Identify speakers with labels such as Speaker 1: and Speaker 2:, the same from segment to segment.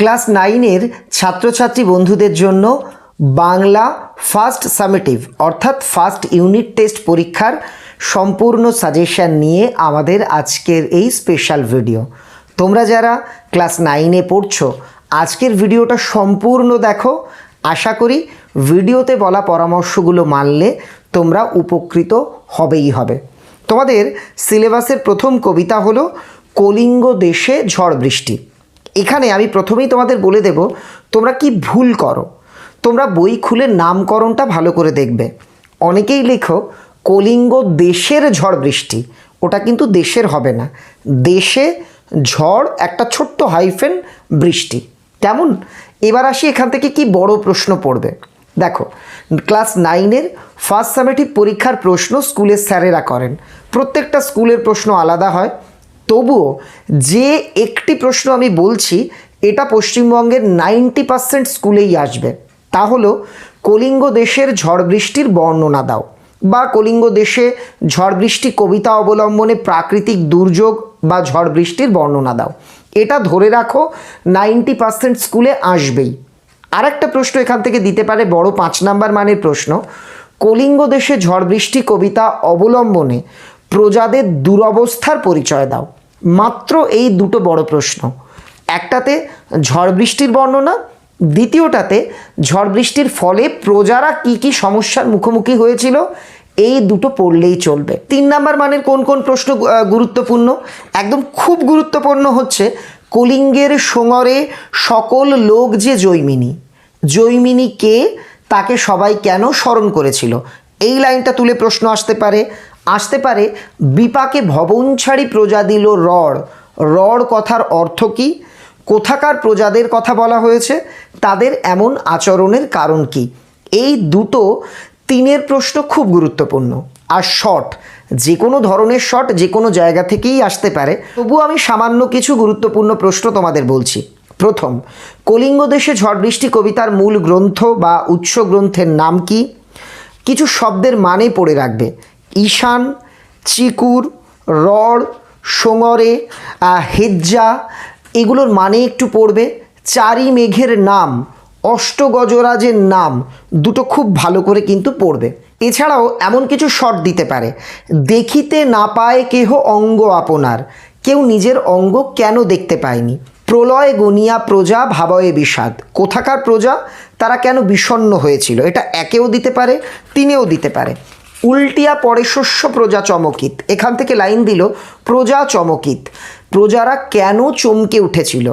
Speaker 1: Class নাইনের ছাত্রছাত্রী বন্ধুদের জন্য বাংলা ফার্স্ট সামেটিভ, অর্থাৎ ফার্স্ট ইউনিট টেস্ট পরীক্ষার সম্পূর্ণ সাজেশন নিয়ে আমাদের আজকের এই স্পেশাল ভিডিও। তোমরা যারা ক্লাস নাইনে পড়ছো, আজকের ভিডিওটা সম্পূর্ণ দেখো। আশা করি ভিডিওতে বলা পরামর্শগুলো মানলে তোমরা উপকৃত হবেই হবে। তোমাদের সিলেবাসের প্রথম কবিতা হলো, কলিঙ্গ দেশে ঝড় বৃষ্টি। এখানে আমি প্রথমেই তোমাদের বলে দেব, তোমরা কি ভুল করো? তোমরা বই খুলে নামকরণটা ভালো করে দেখবে। অনেকেই লেখো, কলিঙ্গ দেশের ঝড় বৃষ্টি। ওটা কিন্তু দেশের হবে না। দেশে ঝড় একটা ছোট্ট হাইফেন বৃষ্টি। কেমন? এবার আসি এখান থেকে কি বড় প্রশ্ন পড়বে। দেখো, ক্লাস নাইনের ফার্স্ট সামেটিভ পরীক্ষার প্রশ্ন স্কুলের স্যারেরা করেন। প্রত্যেকটা স্কুলের প্রশ্ন আলাদা হয়। তবুও যে একটি প্রশ্ন আমি বলছি, এটা পশ্চিমবঙ্গের নাইনটি পার্সেন্ট স্কুলেই আসবে। তা হলো, কলিঙ্গ দেশের ঝড় বৃষ্টির বর্ণনা দাও বা কলিঙ্গ দেশে ঝড় বৃষ্টি কবিতা অবলম্বনে প্রাকৃতিক দুর্যোগ বা ঝড় বৃষ্টির বর্ণনা দাও। এটা ধরে রাখো, নাইনটি পার্সেন্ট স্কুলে আসবেই। আর একটা প্রশ্ন এখান থেকে দিতে পারে বড় পাঁচ নাম্বার মানের প্রশ্ন। কলিঙ্গ দেশে ঝড় বৃষ্টি কবিতা অবলম্বনে প্রজাদের দুরবস্থার পরিচয় দাও। মাত্র এই দুটো বড় প্রশ্ন। একটাতে ঝড় বৃষ্টির বর্ণনা, দ্বিতীয়টাতে ঝড় বৃষ্টির ফলে প্রজারা কি কি সমস্যার মুখোমুখি হয়েছিল, এই দুটো পড়লেই চলবে। তিন নাম্বার মানের কোন কোন প্রশ্ন গুরুত্বপূর্ণ? একদম খুব গুরুত্বপূর্ণ হচ্ছে, কলিঙ্গের সোঙরে সকল লোক যে জৈমিনী জৈমিনী কে, তাকে সবাই কেন স্মরণ করেছিল? এই লাইনটা তুলে প্রশ্ন আসতে পারে। আসতে পারে। বিপাকে ভবন ছাড়ি প্রজা দিল রড়। রড় কথার অর্থ কী? কোথাকার প্রজাদের কথা বলা হয়েছে? তাদের এমন আচরণের কারণ কি? এই দুটো তিনের প্রশ্ন খুব গুরুত্বপূর্ণ। আর শট যে কোনো ধরনের শট যে কোনো জায়গা থেকেই আসতে পারে। তবু আমি সামান্য কিছু গুরুত্বপূর্ণ প্রশ্ন তোমাদের বলছি। প্রথম, কলিঙ্গ দেশে ঝড় বৃষ্টি কবিতার মূল গ্রন্থ বা উৎস গ্রন্থের নাম কি? কিছু শব্দের মানে পড়ে রাখবে। ঈশান চিকুর রড়, সোঙরে হেজ্জা, এগুলোর মানে একটু পড়বে। চারি মেঘের নাম, অষ্টগজরাজের নাম, দুটো খুব ভালো করে কিন্তু পড়বে। এছাড়াও এমন কিছু শট দিতে পারে। দেখিতে না পায় কেহ অঙ্গ আপনার। কেউ নিজের অঙ্গ কেন দেখতে পায়নি? প্রলয় গনিয়া প্রজা ভাবয়ে বিষাদ। কোথাকার প্রজা? তারা কেন বিষণ্ণ হয়েছিল? এটা একেও দিতে পারে, তিনেও দিতে পারে। উল্টিয়া পরে শস্য প্রজা চমকিত। এখান থেকে লাইন দিল, প্রজা চমকিত। প্রজারা কেন চমকে উঠেছিল?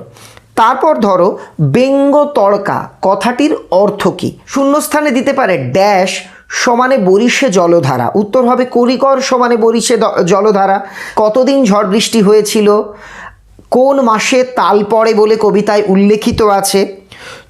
Speaker 1: তারপর ধরো ব্যঙ্গ তড়কা, কথাটির অর্থ কী? শূন্যস্থানে দিতে পারে ড্যাশ সমানে বরিশে জলধারা। উত্তর হবে করিকর সমানে বরিশে জলধারা। কতদিন ঝড় বৃষ্টি হয়েছিল? কোন মাসে তাল পড়ে বলে কবিতায় উল্লেখিত আছে?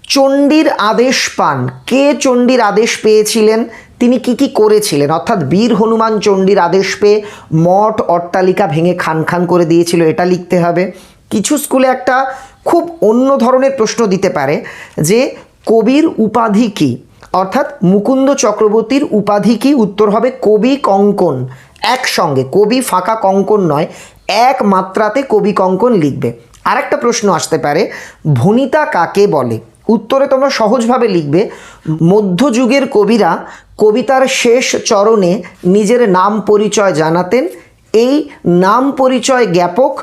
Speaker 1: চণ্ডীর আদেশ পান। কে চণ্ডীর আদেশ পেয়েছিলেন? তিনি কি কি করেছিলেন? অর্থাৎ বীর হনুমান চণ্ডীর আদেশ পেয়ে মঠ অট্টালিকা ভেঙে খান খান করে দিয়েছিল, এটা লিখতে হবে। কিছু স্কুলে একটা খুব অন্য ধরনের প্রশ্ন দিতে পারে যে, কবির উপাধি কী? অর্থাৎ মুকুন্দ চক্রবর্তীর উপাধি কি? উত্তর হবে কবি কঙ্কন। একসঙ্গে, কবি ফাঁকা কঙ্কন নয়, এক মাত্রাতে কবি কঙ্কন লিখবে। আরেকটা প্রশ্ন আসতে পারে, ভনিতা কাকে বলে? উত্তরে তোমরা সহজভাবে লিখবে, মধ্যযুগের কবিরা কবিতার শেষ চরণে নিজের নাম পরিচয় জানাতেন। এই নাম পরিচয় জ্ঞাপক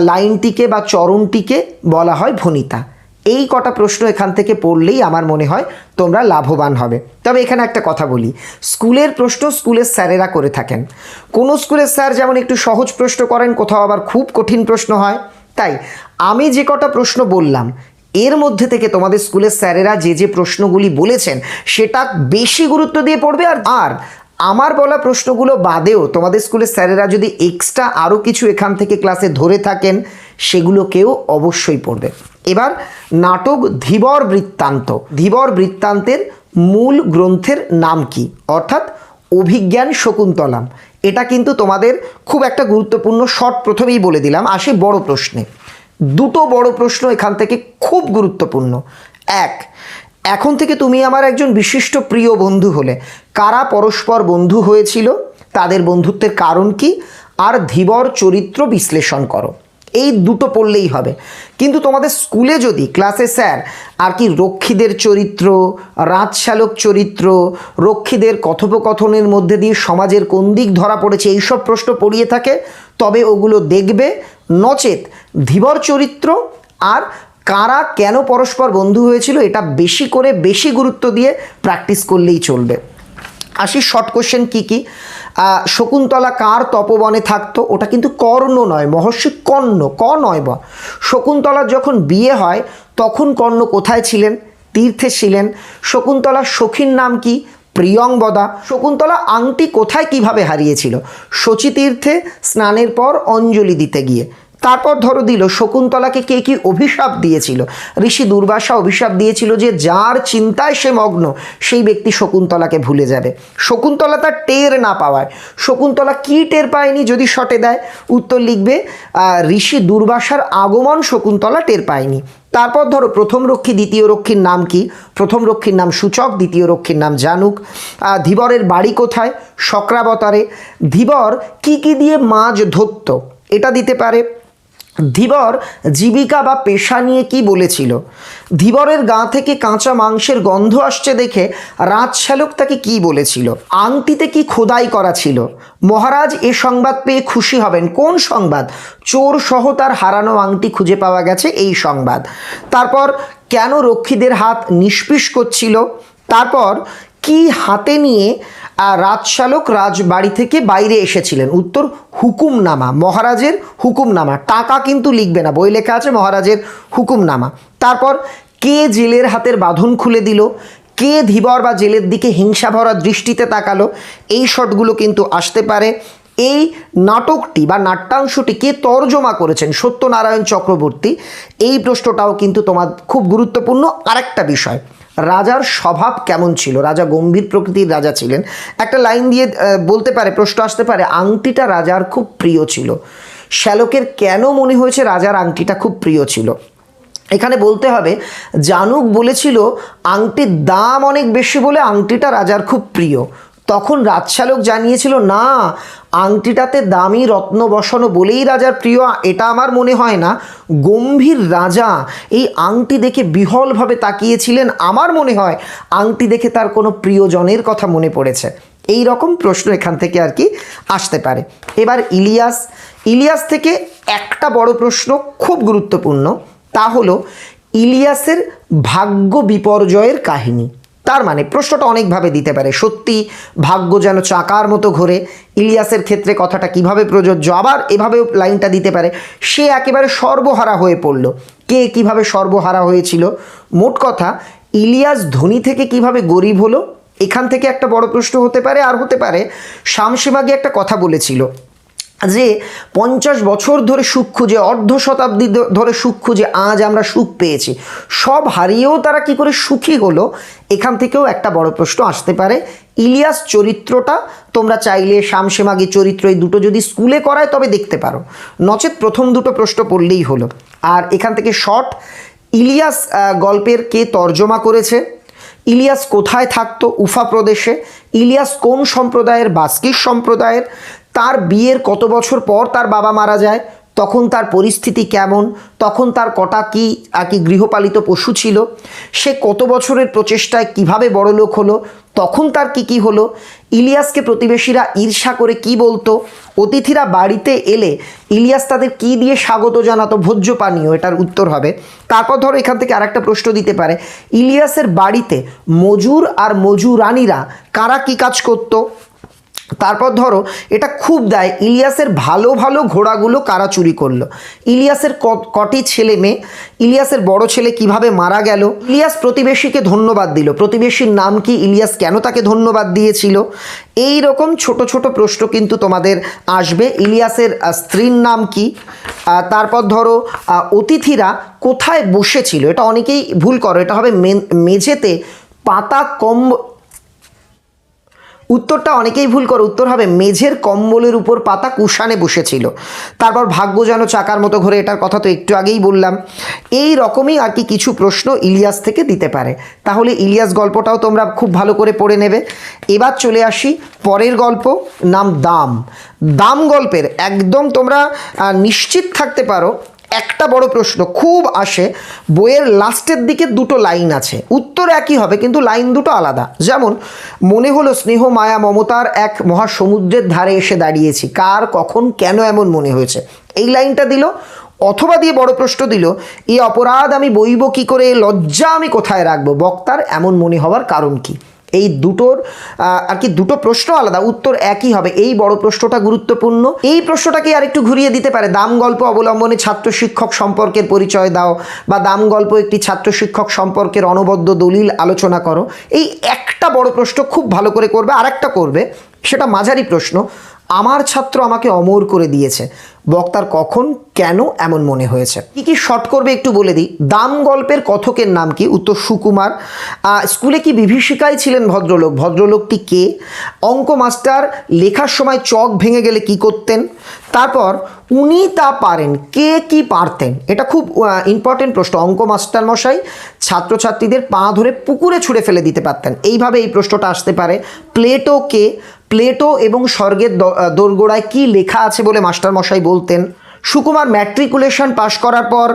Speaker 1: লাইনটিকে বা চরণটিকে বলা হয় ভনিতা। এই কটা প্রশ্ন এখান থেকে পড়লেই আমার মনে হয় তোমরা লাভবান হবে। তবে এখানে একটা কথা বলি। স্কুলের প্রশ্ন স্কুলের স্যারেরা করে থাকেন। কোনো স্কুলের স্যার যেমন একটু সহজ প্রশ্ন করেন, কোথাও আবার খুব কঠিন প্রশ্ন হয়। তাই আমি যে কটা প্রশ্ন বললাম এর মধ্যে থেকে তোমাদের স্কুলের স্যারেরা যে যে প্রশ্নগুলি বলেছেন, সেটা বেশি গুরুত্ব দিয়ে পড়বে। আর আর আমার বলা প্রশ্নগুলো বাদেও তোমাদের স্কুলের স্যারেরা যদি এক্সট্রা আরও কিছু এখান থেকে ক্লাসে ধরে থাকেন, সেগুলোকেও অবশ্যই পড়বে। এবার নাটক ধীবর বৃত্তান্ত। ধীবর বৃত্তান্তের মূল গ্রন্থের নাম কি? অর্থাৎ অভিজ্ঞান শকুন্তলাম। এটা কিন্তু তোমাদের খুব একটা গুরুত্বপূর্ণ শর্ট প্রথমেই বলে দিলাম, আসি বড় প্রশ্নে। দুটো বড় প্রশ্ন এখান থেকে খুব গুরুত্বপূর্ণ। এক, এখন থেকে তুমি আমার একজন বিশিষ্ট প্রিয় বন্ধু হলে, কারা পরস্পর বন্ধু হয়েছিল, তাদের বন্ধুত্বের কারণ কি, আর ধীবর চরিত্র বিশ্লেষণ করো। এই দুটো পড়লেই হবে। কিন্তু তোমাদের স্কুলে যদি ক্লাসে স্যার, আর কি রক্ষীদের চরিত্র, রাজশালক চরিত্র, রক্ষীদের কথোপকথনের মধ্যে দিয়ে সমাজের কোন দিক ধরা পড়েছে, এইসব প্রশ্ন পড়িয়ে থাকে তবে ওগুলো দেখবে, নচেত ধীবর চরিত্র আর কারা কেন পরস্পর বন্ধু হয়েছিল এটা বেশি করে বেশি গুরুত্ব দিয়ে প্র্যাকটিস করলেই চলবে। আসি শর্ট কোশ্চেন কী কী? শকুন্তলা কার তপবনে থাকতো? ওটা কিন্তু কর্ণ নয়, মহর্ষি কর্ণ, ক নয় বা। শকুন্তলার যখন বিয়ে হয়, তখন কর্ণ কোথায় ছিলেন? তীর্থে ছিলেন। শকুন্তলার সখীর নাম কি? প্রিয়ংবদা শকুন্তলা আংটি কোথায় কীভাবে হারিয়েছিল? শচীতীর্থে স্নানের পর অঞ্জলি দিতে গিয়ে। তারপর ধরো দিল, শকুন্তলাকে কে কি অভিশাপ দিয়েছিল? ঋষি দুর্বাসা অভিশাপ দিয়েছিল যে যার চিন্তায় সে মগ্ন, সেই ব্যক্তি শকুন্তলাকে ভুলে যাবে। শকুন্তলা তার টের না পাওয়ায়। শকুন্তলা কি টের পায়নি যদি শটে দেয়? উত্তর লিখবে ঋষি দুর্বাসার আগমন শকুন্তলা টের পায়নি। তারপর ধরো প্রথম রক্ষী, দ্বিতীয় রক্ষীর নাম কি? প্রথম রক্ষীর নাম সূচক, দ্বিতীয় রক্ষীর নাম জানুক। ধীবরের বাড়ি কোথায়? শক্রাবতারে। ধীবর কি কি দিয়ে মাছ ধরত? এটা দিতে পারে। ধীবর জীবিকা বা পেশা নিয়ে কি বলেছিল? ধীবরের গা থেকে কাঁচা মাংসের গন্ধ আসছে দেখে রাজশালক তাকে কি বলেছিল? আংটিতে কি খোদাই করা ছিল? মহারাজ, এ সংবাদ পেয়ে খুশি হবেন। কোন সংবাদ? চোর সহ তার হারানো আংটি খুঁজে পাওয়া গেছে এই সংবাদ। তারপর, কেন রক্ষীদের হাত নিষ্পিস করছিল? তারপর, কি হাতে নিয়ে আহ, রাজশালক রাজবাড়ি থেকে বাইরে এসেছিলেন। উত্তর হুকুমনামা মহারাজের হুকুমনামা। টাকা কিন্তু লিখবে না বই লেখা আছে মহারাজের হুকুমনামা। তারপর কে জেলের হাতের বাঁধন খুলে দিল? কে ধীবর বা জেলের দিকে হিংসা ভরা দৃষ্টিতে তাকালো? এই শটগুলো কিন্তু আসতে পারে। এই নাটকটি বা নাট্যাংশটি কে তর্জমা করেছেন? সত্যনারায়ণ চক্রবর্তী। এই প্রশ্নটাও কিন্তু তোমার খুব গুরুত্বপূর্ণ। আরেকটা বিষয় রাজার স্বভাব কেমন ছিল? রাজা গম্ভীর প্রকৃতির রাজা ছিলেন। একটা লাইন দিয়ে বলতে পারে, প্রশ্ন আসতে পারে, আংটিটা রাজার খুব প্রিয় ছিল। শ্যালকের কেন মনে হয়েছে রাজার আংটিটা খুব প্রিয় ছিল? এখানে বলতে হবে, জানুক বলেছিল, আংটির দাম অনেক বেশি বলে আংটিটা রাজার খুব প্রিয়। তখন রাজশালক জানিয়েছিল, না, আংটিটাতে দামি রত্ন বসানো বলেই রাজার প্রিয়, এটা আমার মনে হয় না। গম্ভীর রাজা, এই আংটি দেখে বিহলভাবে তাকিয়েছিলেন। আমার মনে হয় আংটি দেখে তার কোনো প্রিয়জনের কথা মনে পড়েছে। এই রকম প্রশ্ন এখান থেকে আর কি আসতে পারে। এবার ইলিয়াস ইলিয়াস থেকে একটা বড় প্রশ্ন খুব গুরুত্বপূর্ণ। তা হলো, ইলিয়াসের ভাগ্য বিপর্যয়ের কাহিনী। তার মানে প্রশ্নটা অনেকভাবে দিতে পারে। সত্যি, ভাগ্য যেন চাকার মতো ঘোরে। ইলিয়াসের ক্ষেত্রে কথাটা কীভাবে প্রযোজ্য? আবার এভাবেও লাইনটা দিতে পারে, সে একেবারে সর্বহারা হয়ে পড়ল। কে কীভাবে সর্বহারা হয়েছিল? মোট কথা, ইলিয়াস ধনী থেকে কীভাবে গরিব হলো? এখান থেকে একটা বড় প্রশ্ন হতে পারে, আর হতে পারে শামসেমাগে একটা কথা বলেছিল। যে পঞ্চাশ বছর ধরে সুখ খুঁজে, অর্ধ শতাব্দী ধরে সুখ খুঁজে আজ আমরা সুখ পেয়েছি। সব হারিয়েও তারা কি করে সুখী হলো? এখান থেকেও একটা বড় প্রশ্ন আসতে পারে। ইলিয়াস চরিত্রটা তোমরা চাইলে শামসেমাগি চরিত্র, এই দুটো যদি স্কুলে করায় তবে দেখতে পারো। নচেত প্রথম দুটো প্রশ্ন পড়লেই হলো। আর এখান থেকে শর্ট, ইলিয়াস গল্পের কে তর্জমা করেছে? ইলিয়াস কোথায় থাকতো? উফা প্রদেশে। ইলিয়াস কোন সম্প্রদায়ের? বাস্কির সম্প্রদায়ের। তার বিয়ের কত বছর পর তার বাবা মারা যায়, তখন তার পরিস্থিতি কেমন, তখন তার কটা কি কি গৃহপালিত পশু ছিল, সে কত বছরের প্রচেষ্টায় কীভাবে বড়লোক হলো, তখন তার কি কি হলো, ইলিয়াসকে প্রতিবেশীরা ঈর্ষা করে কি বলতো, অতিথিরা বাড়িতে এলে ইলিয়াস তাদের কি দিয়ে স্বাগত জানাতো, ভোজ্য পানীয়, এটার উত্তর হবে। তারপর ধরো এখান থেকে আরেকটা প্রশ্ন দিতে পারে, ইলিয়াসের বাড়িতে মজুর আর মজুরানিরা কারা কি কাজ করতো? তারপর ধরো, এটা খুব দেয়। ইলিয়াসের ভালো ভালো ঘোড়াগুলো কারা চুরি করল? ইলিয়াসের কটি ছেলে মেয়ে? ইলিয়াসের বড় ছেলে কীভাবে মারা গেল? ইলিয়াস প্রতিবেশীকে ধন্যবাদ দিল। প্রতিবেশীর নাম কি ইলিয়াস কেন তাকে ধন্যবাদ দিয়েছিল? এই রকম ছোট ছোট প্রশ্ন কিন্তু তোমাদের আসবে। ইলিয়াসের স্ত্রীর নাম কি? তারপর ধরো অতিথিরা কোথায় বসেছিল? এটা অনেকেই ভুল করো। এটা হবে মেঝেতে পাতা কম উত্তরটা অনেকেই ভুল করে। উত্তর হবে, মেঝের কম্বলের উপর পাতা কুষানে বসেছিল। তারপর ভাগ্য যেন চাকার মতো ঘরে, এটার কথা তো একটু আগেই বললাম। এই রকমই আর কি কিছু প্রশ্ন ইলিয়াস থেকে দিতে পারে। তাহলে ইলিয়াস গল্পটাও তোমরা খুব ভালো করে পড়ে নেবে। এবার চলে আসি পরের গল্প, নাম দাম। দাম গল্পের একদম তোমরা নিশ্চিত থাকতে পারো একটা বড় প্রশ্ন, খুব আসে, বইয়ের লাস্টের দিকে দুটো লাইন আছে। উত্তর একই হবে, কিন্তু লাইন দুটো আলাদা। যেমন, মনে হলো স্নেহ, মায়া, মমতার এক মহাসমুদ্রের ধারে এসে দাঁড়িয়েছি। কার, কখন, কেন এমন মনে হয়েছে? এই লাইনটা দিল, অথবা দিয়ে বড় প্রশ্ন দিল এই অপরাধ আমি বইব কি করে, লজ্জা আমি কোথায় রাখব? বক্তার এমন মনে হওয়ার কারণ কি? এই দুটোর আর কি দুটো প্রশ্ন আলাদা, উত্তর একই হবে। এই বড় প্রশ্নটা গুরুত্বপূর্ণ। এই প্রশ্নটাকে আর একটু ঘুরিয়ে দিতে পারে। দাম গল্প অবলম্বনে ছাত্র শিক্ষক সম্পর্কের পরিচয় দাও বা দাম গল্প একটি ছাত্র শিক্ষক সম্পর্কের অনবদ্য দলিল আলোচনা করো। এই একটা বড় প্রশ্ন খুব ভালো করে করবে আর একটা করবে। সেটা মাঝারি প্রশ্ন। আমার ছাত্র আমাকে অমর করে দিয়েছে। বক্তার কখন, কেন এমন মনে হয়েছে? কি কি শর্ট করবে একটু বলে দিই। দাম গল্পের কথকের নাম কি? উত্তর সুকুমার। স্কুলে কি বিভীষিকায় ছিলেন ভদ্রলোক? ভদ্রলোকটি কে? অঙ্ক মাস্টার, লেখার সময় চক ভেঙে গেলে কি করতেন? তারপর, উনি তা পারেন, কে কি পারতেন? এটা খুব ইম্পর্টেন্ট প্রশ্ন। অঙ্ক মাস্টার মশাই ছাত্রছাত্রীদের পা ধরে পুকুরে ছুঁড়ে ফেলে দিতে পারতেন। এইভাবে এই প্রশ্নটা আসতে পারে। প্লেটো কে? প্লেটো এবং স্বর্গের দোরগোড়ায় কি লেখা আছে বলে মাস্টারমশাই বলতেন? সুকুমার ম্যাট্রিকুলেশন পাশ করার পর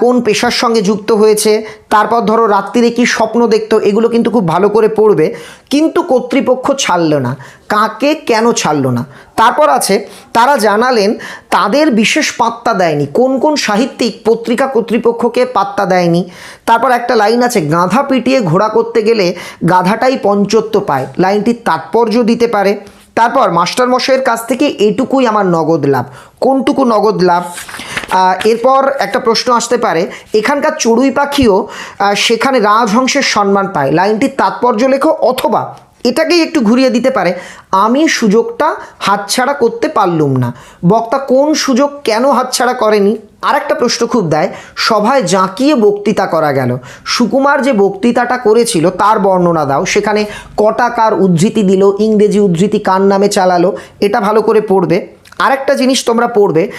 Speaker 1: কোন পেশার সঙ্গে যুক্ত হয়েছে? তারপর ধরো রাত্রিরে কি স্বপ্ন দেখতো? এগুলো কিন্তু খুব ভালো করে পড়বে। কিন্তু কর্তৃপক্ষ ছাড়লো না। কাকে কেন ছাড়লো না? তারপর আছে, তারা জানালেন, তাদের বিশেষ পাত্তা দেয়নি। কোন কোন সাহিত্যিক পত্রিকা কর্তৃপক্ষকে পাত্তা দেয়নি? তারপর একটা লাইন আছে, গাধা পিটিয়ে ঘোড়া করতে গেলে গাধাটাই পঞ্চত্ব পায়। লাইনটির তাৎপর্য দিতে পারে। তারপর মাস্টারমশাইয়ের কাছ থেকে এটুকুই আমার নগদ লাভ। কোনটুকু নগদ লাভ? এরপর একটা প্রশ্ন আসতে পারে, এখানকার চড়ুই পাখিও সেখানে রাজহংসের সম্মান পায়। লাইনটির তাৎপর্য লেখো, অথবা এটাকেই একটু ঘুরিয়ে দিতে পারে। আমি সুযোগটা হাতছাড়া করতে পারলুম না। বক্তা কোন সুযোগ কেন হাতছাড়া করেনি? আর একটা প্রশ্ন খুব দেয়, সভায় জাঁকিয়ে বক্তৃতা করা গেল। সুকুমার যে বক্তৃতাটা করেছিল, তার বর্ণনা দাও। সেখানে কটা কার উদ্ধৃতি দিল, ইংরেজি উদ্ধৃতি কার নামে চালালো, এটা ভালো করে পড়বে। আরেকটা জিনিস তোমরা পড়বে,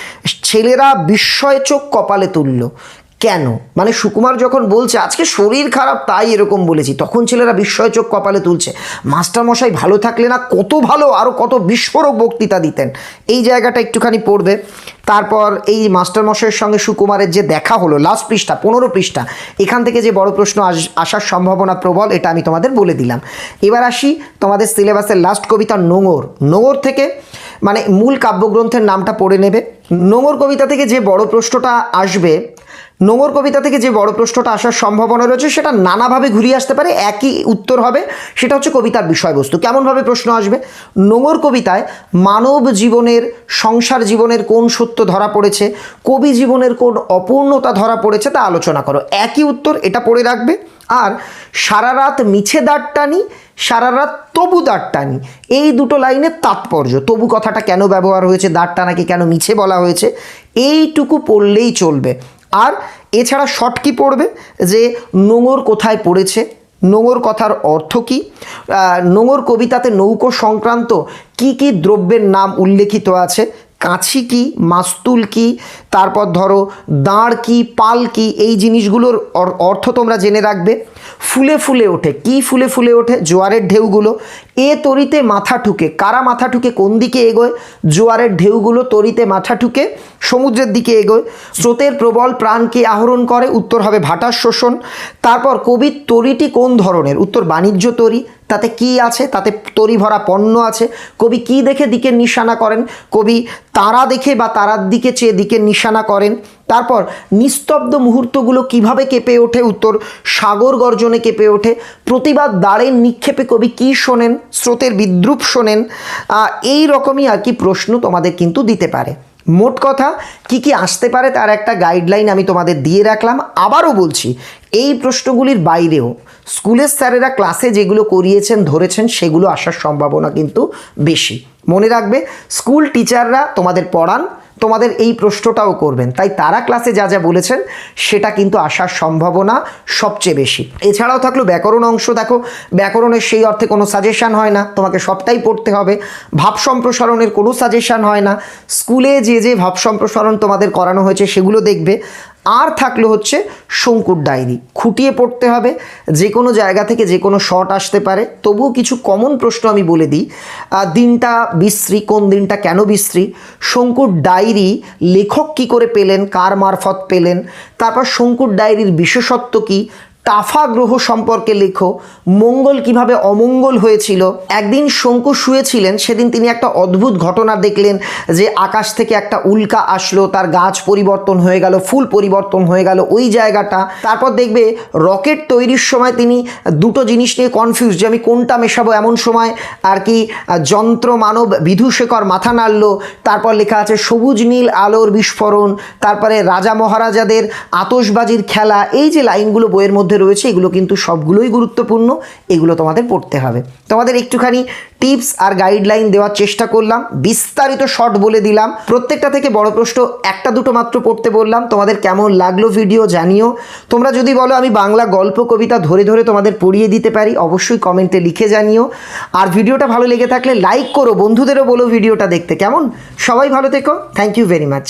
Speaker 1: ছেলেরা বিস্ময় চোখ কপালে তুললো। কেন? মানে সুকুমার যখন বলছে, আজকে শরীর খারাপ, তাই এরকম বলেছি। তখন ছেলেরা বিস্ময় চোখ কপালে তুলছে। মাস্টারমশাই ভালো থাকলে না কত ভালো আরও কত বিস্ফোরক বক্তৃতা দিতেন। এই জায়গাটা একটুখানি পড়বে। তারপর এই মাস্টারমশাইয়ের সঙ্গে সুকুমারের যে দেখা হলো লাস্ট পৃষ্ঠা, পনেরো পৃষ্ঠা, এখান থেকে যে বড় প্রশ্ন আস- আসার সম্ভাবনা প্রবল, এটা আমি তোমাদের বলে দিলাম। এবার আসি তোমাদের সিলেবাসের লাস্ট কবিতা নোঙর। নোঙর থেকে মানে মূল কাব্যগ্রন্থের নামটা পড়ে নেবে। নোঙর কবিতা থেকে যে বড় প্রশ্নটা আসবে নোঙর কবিতা থেকে যে বড় প্রশ্নটা আসার সম্ভাবনা রয়েছে, সেটা নানাভাবে ঘুরিয়ে আসতে পারে, একই উত্তর হবে। সেটা হচ্ছে কবিতার বিষয়বস্তু। কেমনভাবে প্রশ্ন আসবে? নোঙর কবিতায় মানব জীবনের, সংসার জীবনের কোন সত্য ধরা পড়েছে? কবি জীবনের কোন অপূর্ণতা ধরা পড়েছে তা আলোচনা করো। একই উত্তর এটা পড়ে রাখবে। আর সারা রাত মিছে দাঁড় টানি, সারা রাত তবু দাঁড় টানি। এই দুটো লাইনের তাৎপর্য। তবু কথাটা কেন ব্যবহার হয়েছে, দাঁড় টানাকে কেন মিছে বলা হয়েছে, এইটুকু পড়লেই চলবে। আর এছাড়া শর্ট কি পড়বে? যে নোঙর কোথায় পড়েছে? নোঙর কথার অর্থ কী? নোঙর কবিতাতে নৌকো সংক্রান্ত কি কি দ্রব্যের নাম উল্লেখিত আছে? কাছি কি, মাস্তুল কি? তারপর ধরো দাঁড় কি, পাল কি? এই জিনিসগুলোর অর্থ তোমরা জেনে রাখবে। ফুলে ফুলে ওঠে। কি ফুলে ফুলে ওঠে? জোয়ারের ঢেউগুলো। এ তরিতে মাথা ঠুকে। কারা মাথা ঠুকে? কোন দিকে এগোয়? জোয়ারের ঢেউগুলো তরিতে মাথা ঠুকে। সমুদ্রের দিকে এগোয়। স্রোতের প্রবল প্রাণকে আহরণ করে? উত্তর হবে ভাটার শোষণ। তারপর কবির তরিটি কোন ধরনের? উত্তর বাণিজ্য তরি। তাতে কি আছে? তাতে তরি ভরা পণ্য আছে। কবি কি দেখে দিকে নিশানা করেন? কবি তারা দেখে বা তারার দিকে চেয়ে দিকের নিশানা করেন। তারপর নিস্তব্ধ মুহূর্তগুলো কীভাবে কেঁপে ওঠে? উত্তর, সাগর গর্জনে কেঁপে ওঠে। প্রতিবাদ দাঁড়ের নিক্ষেপে কবি কি শোনেন? স্রোতের বিদ্রুপ শোনেন? এই রকমই আর কি প্রশ্ন তোমাদের কিন্তু দিতে পারে। মোট কথা, কি কি আসতে পারে তার একটা গাইডলাইন আমি তোমাদের দিয়ে রাখলাম। আবারও বলছি, এই প্রশ্নগুলির বাইরেও স্কুলের স্যারেরা ক্লাসে যেগুলো করিয়েছেন, ধরেছেন, সেগুলো আসার সম্ভাবনা কিন্তু বেশি। মনে রাখবে স্কুল টিচাররা তোমাদের পড়ান, তোমাদের এই প্রশ্নটাও করবেন। তাই তারা ক্লাসে যা যা বলেছেন, সেটা কিন্তু আসার সম্ভাবনা সবচেয়ে বেশি। এছাড়াও থাকল ব্যাকরণ অংশ, দেখো, ব্যাকরণের সেই অর্থে কোনো সাজেশান হয় না, তোমাকে সবটাই পড়তে হবে। ভাব সম্প্রসারণের কোনো সাজেশান হয় না। স্কুলে যে যে ভাব সম্প্রসারণ তোমাদের করানো হয়েছে, সেগুলো দেখবে। আর থাকল হচ্ছে শঙ্কুর ডায়েরি খুঁটিয়ে পড়তে হবে যে কোনো জায়গা থেকে যে কোনো শট আসতে পারে। তবুও কিছু কমন প্রশ্ন আমি বলে দিই। দিনটা বিশ্রী, কোন দিনটা কেন বিশ্রী? শঙ্কুর ডায়েরি লেখক কি করে পেলেন? কার মারফত পেলেন? তারপর শঙ্কুর ডায়েরির বিশেষত্ব কী? টাফা গ্রহ সম্পর্কে লেখো। মঙ্গল কীভাবে অমঙ্গল হয়েছিল? একদিন শঙ্কু শুয়েছিলেন, সেদিন তিনি একটা অদ্ভুত ঘটনা দেখলেন যে আকাশ থেকে একটা উল্কা আসলো, তার গাছ পরিবর্তন হয়ে গেল, ফুল পরিবর্তন হয়ে গেল ওই জায়গাটা। তারপর দেখবে রকেট তৈরির সময় তিনি দুটো জিনিস নিয়ে কনফিউজ যে আমি কোনটা মেশাবো এমন সময়। আর কি, যন্ত্র মানব বিধুশেখর মাথা নাড়লো, তারপর লেখা আছে সবুজ নীল আলোর বিস্ফোরণ, তারপরে রাজা মহারাজাদের আতসবাজির খেলা, এই যে লাইনগুলো বইয়ের মধ্যে রয়েছে, এগুলো কিন্তু সবগুলোই গুরুত্বপূর্ণ, এগুলো তোমাদের পড়তে হবে। তোমাদের একটুখানি টিপস আর গাইডলাইন দেওয়ার চেষ্টা করলাম, বিস্তারিত শর্ট বলে দিলাম। প্রত্যেকটা থেকে বড় প্রশ্ন একটা দুটো মাত্র পড়তে বললাম, তোমাদের কেমন লাগল ভিডিও জানিও। তোমরা যদি বলো, আমি বাংলা গল্প, কবিতা ধরে ধরে তোমাদের পড়িয়ে দিতে পারি, অবশ্যই কমেন্টে লিখে জানিও। আর ভিডিওটা ভালো লেগে থাকলে লাইক করো, বন্ধুদেরও বলো ভিডিওটা দেখতে, কেমন? সবাই ভালো থেকো, থ্যাংক ইউ ভেরি মাচ।